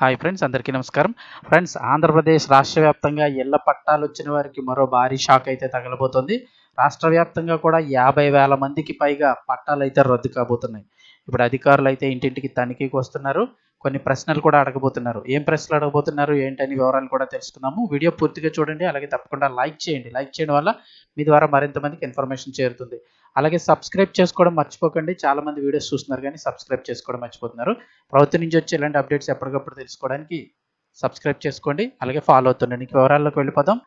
Hi friends అందరికీ నమస్కారం. Friends Andhra Pradesh రాష్ట్ర వ్యాప్తంగా ఇళ్ళ పట్టాలు వచ్చిన వారికి మరో భారీ షాక్ అయితే తగలబోతోంది. రాష్ట్ర వ్యాప్తంగా కూడా యాభై వేల మందికి పైగా పట్టాలు అయితే రద్దు కాబోతున్నాయి. ఇప్పుడు అధికారులు అయితే ఇంటింటికి తనిఖీకి వస్తున్నారు. కొన్ని ప్రశ్నలు కూడా అడగబోతున్నారు. ఏం ప్రశ్నలు అడగబోతున్నారు? ఏంటని వివరాలు కూడా తెలుసుకుందాము. వీడియో పూర్తిగా చూడండి. అలాగే తప్పకుండా లైక్ చేయండి. లైక్ చేయడం వల్ల మీ ద్వారా మరింత మందికి ఇన్ఫర్మేషన్ చేరుతుంది. అలాగే సబ్స్క్రైబ్ చేసుకోవడం మర్చిపోకండి. చాలా మంది వీడియోస్ చూస్తున్నారు కానీ సబ్స్క్రైబ్ చేసుకోవడం మర్చిపోతున్నారు. ప్రభుత్వం నుంచి వచ్చే ఇలాంటి అప్డేట్స్ ఎప్పటికప్పుడు తెలుసుకోవడానికి సబ్స్క్రైబ్ చేసుకోండి. అలాగే ఫాలో అవుతుండండి. వివరాల్లోకి వెళ్ళిపోదాం.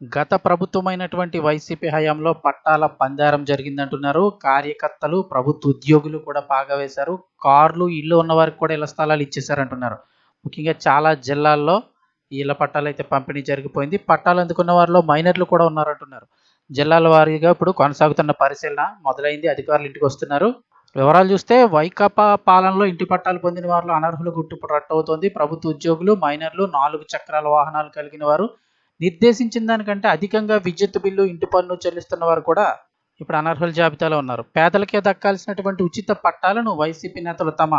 గత ప్రభుత్వమైనటువంటి వైసీపీ హయాంలో పట్టాల పందారం జరిగిందంటున్నారు. కార్యకర్తలు ప్రభుత్వ ఉద్యోగులు కూడా బాగా వేశారు. కార్లు ఇల్లు ఉన్న వారికి కూడా ఇళ్ళ స్థలాలు ఇచ్చేశారంటున్నారు. ముఖ్యంగా చాలా జిల్లాల్లో ఇళ్ళ ఇళ్ళ పట్టాలు అయితే పంపిణీ జరిగిపోయింది. పట్టాలు అందుకున్న వారిలో మైనర్లు కూడా ఉన్నారంటున్నారు. జిల్లాల వారీగా ఇప్పుడు కొనసాగుతున్న పరిశీలన మొదలైంది. అధికారులు ఇంటికి వస్తున్నారు. వివరాలు చూస్తే వైకాపా పాలనలో ఇంటి పట్టాలు పొందిన వారిలో అనర్హులు గుర్తింపు రట్టవుతోంది. ప్రభుత్వ ఉద్యోగులు మైనర్లు నాలుగు చక్రాల వాహనాలు కలిగిన వారు నిర్దేశించిన దానికంటే అధికంగా విద్యుత్ బిల్లు ఇంటి పన్ను చెల్లిస్తున్న వారు కూడా ఇప్పుడు అనర్హుల జాబితాలో ఉన్నారు. పేదలకే దక్కాల్సినటువంటి ఉచిత పట్టాలను వైసీపీ నేతలు తమ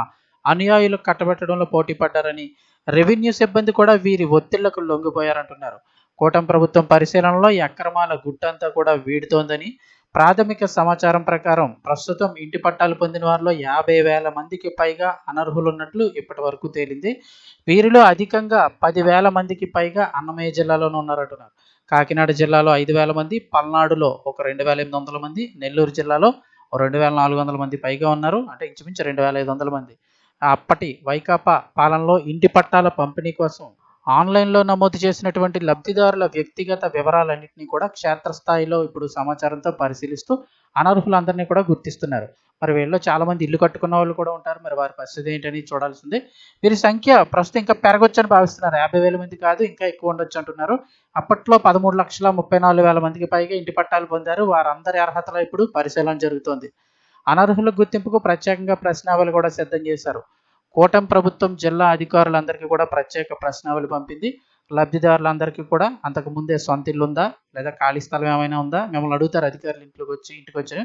అనుయాయులకు కట్టబెట్టడంలో పోటీ పడ్డారని రెవెన్యూ సిబ్బంది కూడా వీరి ఒత్తిళ్ళకు లొంగిపోయారంటున్నారు. కూటమి ప్రభుత్వం పరిశీలనలో ఈ అక్రమాల గుట్టంతా కూడా వీడుతోందని ప్రాథమిక సమాచారం ప్రకారం ప్రస్తుతం ఇంటి పట్టాలు పొందిన వారిలో యాభై వేల మందికి పైగా అనర్హులు ఉన్నట్లు ఇప్పటి వరకు తేలింది. వీరిలో అధికంగా పదివేల మందికి పైగా అన్నమయ్య జిల్లాలోనే ఉన్నారంటున్నారు. కాకినాడ జిల్లాలో ఐదు వేల మంది పల్నాడులో ఒక రెండు వేల ఎనిమిది వందల మంది నెల్లూరు జిల్లాలో రెండు వేల నాలుగు వందల మంది పైగా ఉన్నారు. అంటే ఇంచుమించు రెండు వేల ఐదు వందల మంది. అప్పటి వైకాపా పాలనలో ఇంటి పట్టాల పంపిణీ కోసం ఆన్లైన్లో నమోదు చేసినటువంటి లబ్ధిదారుల వ్యక్తిగత వివరాలన్నింటినీ కూడా క్షేత్రస్థాయిలో ఇప్పుడు సమాచారంతో పరిశీలిస్తూ అనర్హులందరినీ కూడా గుర్తిస్తున్నారు. మరి వీళ్ళలో చాలామంది ఇల్లు కట్టుకున్న వాళ్ళు కూడా ఉంటారు. మరి వారి పరిస్థితి ఏంటని చూడాల్సింది. వీరి సంఖ్య ప్రస్తుతం ఇంకా పెరగొచ్చని భావిస్తున్నారు. యాభై వేల మంది కాదు ఇంకా ఎక్కువ ఉండొచ్చు అంటున్నారు. అప్పట్లో పదమూడు లక్షల ముప్పై నాలుగు వేల మందికి పైగా ఇంటి పట్టాలు పొందారు. వారందరి అర్హతలో ఇప్పుడు పరిశీలన జరుగుతోంది. అనర్హుల గుర్తింపుకు ప్రత్యేకంగా ప్రశ్నావళి కూడా సిద్ధం చేశారు. కూటమి ప్రభుత్వం జిల్లా అధికారులందరికీ కూడా ప్రత్యేక ప్రశ్నావళి పంపింది. లబ్ధిదారులందరికీ కూడా అంతకు ముందే సొంత ఇల్లు ఉందా? లేదా ఖాళీ స్థలం ఏమైనా ఉందా? మిమ్మల్ని అడుగుతారు అధికారులు ఇంట్లోకి వచ్చి ఇంటికి వచ్చి.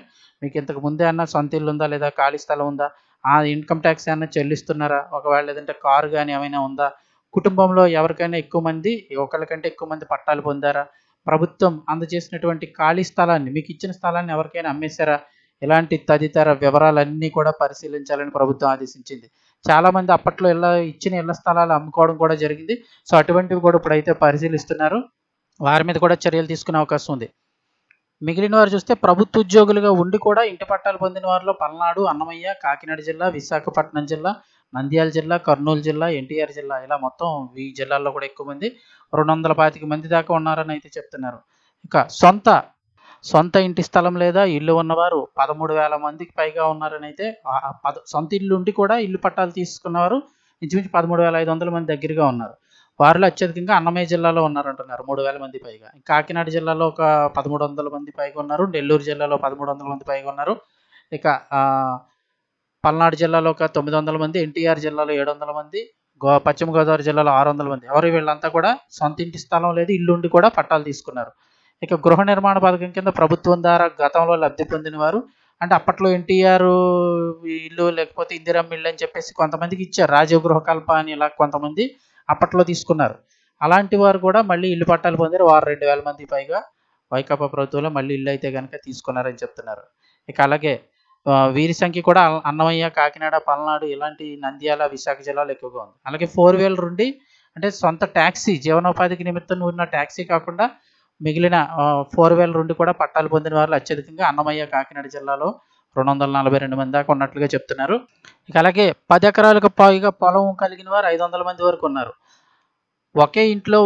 మీకు ఇంతకు ముందే అన్న సొంత ఇల్లు ఉందా? లేదా ఖాళీ స్థలం ఉందా? ఆ ఇన్కమ్ ట్యాక్స్ ఏమైనా చెల్లిస్తున్నారా? ఒకవేళ లేదంటే కారు కానీ ఏమైనా ఉందా? కుటుంబంలో ఎవరికైనా ఎక్కువ మంది ఒకరికంటే ఎక్కువ మంది పట్టాలు పొందారా? ప్రభుత్వం అందజేసినటువంటి ఖాళీ స్థలాన్ని మీకు ఇచ్చిన స్థలాన్ని ఎవరికైనా అమ్మేశారా? ఇలాంటి తదితర వివరాలన్నీ కూడా పరిశీలించాలని ప్రభుత్వం ఆదేశించింది. చాలామంది అప్పట్లో ఇళ్ళ ఇచ్చిన ఇళ్ళ స్థలాలు అమ్ముకోవడం కూడా జరిగింది. సో అటువంటివి కూడా ఇప్పుడైతే పరిశీలిస్తున్నారు. వారి మీద కూడా చర్యలు తీసుకునే అవకాశం ఉంది. మిగిలిన వారు చూస్తే ప్రభుత్వ ఉద్యోగులుగా ఉండి కూడా ఇంటి పట్టాలు పొందిన వారిలో పల్నాడు అన్నమయ్య కాకినాడ జిల్లా విశాఖపట్నం జిల్లా నంద్యాల జిల్లా కర్నూలు జిల్లా ఎన్టీఆర్ జిల్లా ఇలా మొత్తం ఈ జిల్లాల్లో కూడా ఎక్కువ మంది రెండు వందల పాతిక మంది దాకా ఉన్నారని అయితే చెప్తున్నారు. ఇక సొంత సొంత ఇంటి స్థలం లేదా ఇల్లు ఉన్నవారు పదమూడు వేల మందికి పైగా ఉన్నారని అయితే పద సొంత ఇల్లు ఉండి కూడా ఇల్లు పట్టాలు తీసుకున్నవారు ఇంచుమించు పదమూడు వేల ఐదు వందల మంది దగ్గరగా ఉన్నారు. వారిలో అత్యధికంగా అన్నమయ్య జిల్లాలో ఉన్నారంటున్నారు మూడు వేల మంది పైగా. కాకినాడ జిల్లాలో ఒక పదమూడు వందల మంది పైగా ఉన్నారు నెల్లూరు జిల్లాలో పదమూడు వందల మంది పైగా ఉన్నారు. ఇక పల్నాడు జిల్లాలో ఒక తొమ్మిది వందల మంది ఎన్టీఆర్ జిల్లాలో ఏడు వందల మంది గో పశ్చిమ గోదావరి జిల్లాలో ఆరు వందల మంది. ఎవరు వీళ్ళంతా కూడా సొంత ఇంటి స్థలం లేదు ఇల్లుండి కూడా పట్టాలు తీసుకున్నారు. ఇక గృహ నిర్మాణ పథకం కింద ప్రభుత్వం ద్వారా గతంలో లబ్ధి పొందిన వారు అంటే అప్పట్లో ఎన్టీఆర్ ఇల్లు లేకపోతే ఇందిరమ్మ ఇల్లు అని చెప్పేసి కొంతమందికి ఇచ్చారు. రాజీవ్ గృహకల్ప అని ఇలా కొంతమంది అప్పట్లో తీసుకున్నారు. అలాంటి వారు కూడా మళ్ళీ ఇల్లు పట్టాలు పొందారు. వారు రెండు వేల మంది పైగా వైకాపా ప్రభుత్వంలో మళ్ళీ ఇల్లు అయితే కనుక తీసుకున్నారని చెప్తున్నారు. ఇక అలాగే వీరి సంఖ్య కూడా అన్నమయ్య కాకినాడ పల్నాడు ఇలాంటి నంద్యాల విశాఖ జిల్లాలో ఎక్కువగా ఉంది. అలాగే ఫోర్ వీలర్ ఉండి అంటే సొంత ట్యాక్సీ జీవనోపాధికి నిమిత్తం ఉన్న ట్యాక్సీ కాకుండా మిగిలిన ఫోర్ వేల రెండు కూడా పట్టాలు పొందిన వారు అత్యధికంగా అన్నమయ్య కాకినాడ జిల్లాలో రెండు వందల నలభై రెండు మంది దాకా ఉన్నట్లుగా చెప్తున్నారు. ఇక అలాగే పది ఎకరాలకు పైగా పొలం కలిగిన వారు ఐదు వందల మంది వరకు ఉన్నారు. ఒకే ఇంట్లో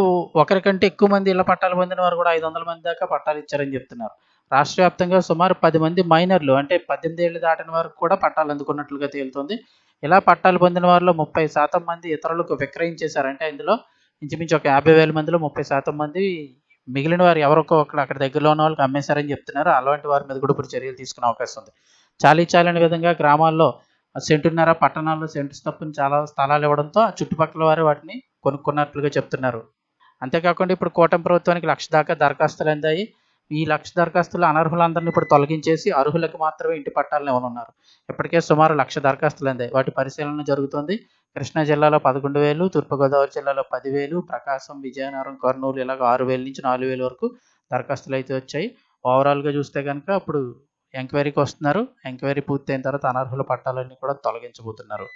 ఒకరికంటే ఎక్కువ మంది ఇళ్ళ పట్టాలు పొందిన వారు కూడా ఐదు వందల మంది దాకా పట్టాలు ఇచ్చారని చెప్తున్నారు. రాష్ట్ర వ్యాప్తంగా సుమారు పది మంది మైనర్లు అంటే పద్దెనిమిది ఏళ్ళు దాటిన వరకు కూడా పట్టాలు అందుకున్నట్లుగా తేలుతుంది. ఇలా పట్టాలు పొందిన వారిలో ముప్పై శాతం మంది ఇతరులకు విక్రయించేశారు. అంటే ఇందులో ఇంచుమించు ఒక యాభై వేల మందిలో ముప్పై శాతం మంది మిగిలిన వారు ఎవరికో ఒకరు అక్కడ దగ్గరలో ఉన్న వాళ్ళకి అమ్మేశారని చెప్తున్నారు. అలాంటి వారి మీద కూడా ఇప్పుడు చర్యలు తీసుకునే అవకాశం ఉంది. చాలీ చాలని విధంగా గ్రామాల్లో సెంటున్నర పట్టణాల్లో సెంటు స్తప్పుని చాలా స్థలాలు ఇవ్వడంతో చుట్టుపక్కల వారు వాటిని కొనుక్కున్నట్లుగా చెప్తున్నారు. అంతేకాకుండా ఇప్పుడు కూటమి ప్రభుత్వానికి లక్ష దాకా దరఖాస్తులు అందాయి. ఈ లక్ష దరఖాస్తులు అనర్హులందరినీ ఇప్పుడు తొలగించేసి అర్హులకు మాత్రమే ఇంటి పట్టాలను ఇవ్వనున్నారు. ఇప్పటికే సుమారు లక్ష దరఖాస్తులు అందాయి. వాటి పరిశీలన జరుగుతుంది. కృష్ణా జిల్లాలో పదకొండు వేలు తూర్పుగోదావరి జిల్లాలో పదివేలు ప్రకాశం విజయనగరం కర్నూలు ఇలాగ ఆరు వేల నుంచి నాలుగు వేల వరకు దరఖాస్తులు అయితే వచ్చాయి. ఓవరాల్గా చూస్తే కనుక అప్పుడు ఎంక్వైరీకి వస్తున్నారు. ఎంక్వైరీ పూర్తయిన తర్వాత అనర్హుల పట్టాలన్నీ కూడా తొలగించబోతున్నారు.